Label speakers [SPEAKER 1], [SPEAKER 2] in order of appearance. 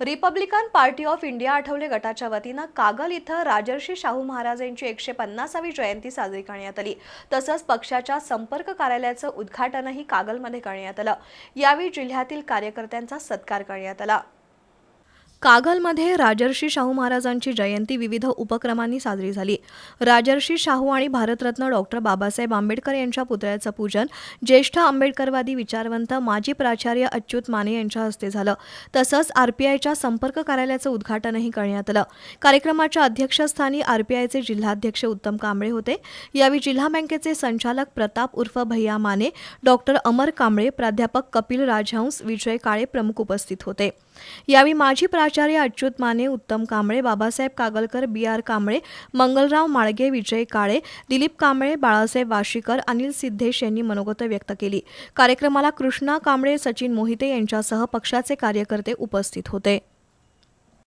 [SPEAKER 1] Republican Party of India Athawale गटाच्या वतीनं कागल इथं राजर्षी शाहू महाराज यांची एकशे पन्नासावी जयंती साजरी करण्यात आली. तसंच पक्षाच्या संपर्क कार्यालयाचं उद्घाटनही कागलमध्ये करण्यात आलं. यावेळी जिल्ह्यातील कार्यकर्त्यांचा सत्कार करण्यात आला. कागलमध्ये राजर्षी शाहू महाराजांची जयंती विविध उपक्रमांनी साजरी झाली. राजर्षी शाहू आणि भारतरत्न डॉक्टर बाबासाहेब आंबेडकर यांच्या पुतळ्याचं पूजन ज्येष्ठ आंबेडकरवादी विचारवंत माजी प्राचार्य अच्युत माने यांच्या हस्ते झालं. तसंच आरपीआयच्या संपर्क कार्यालयाचं उद्घाटनही करण्यात आलं. कार्यक्रमाच्या अध्यक्षस्थानी आरपीआयचे जिल्हाध्यक्ष उत्तम कांबळे होते. यावेळी जिल्हा बँकेचे संचालक प्रताप उर्फ भैया माने डॉक्टर अमर कांबळे प्राध्यापक कपिल राजहंस विजय काळे प्रमुख उपस्थित होते. यावेळी माजी प्राचार्य अच्युत माने उत्तम कांबळे बाबासाहेब कागलकर बी आर कांबळे मंगलराव माळगे विजय काळे दिलीप कांबळे बाळासाहेब वाशीकर अनिल सिद्धेश यांनी मनोगत व्यक्त केली. कार्यक्रमाला कृष्णा कांबळे सचिन मोहिते यांच्यासह पक्षाचे कार्यकर्ते उपस्थित होते.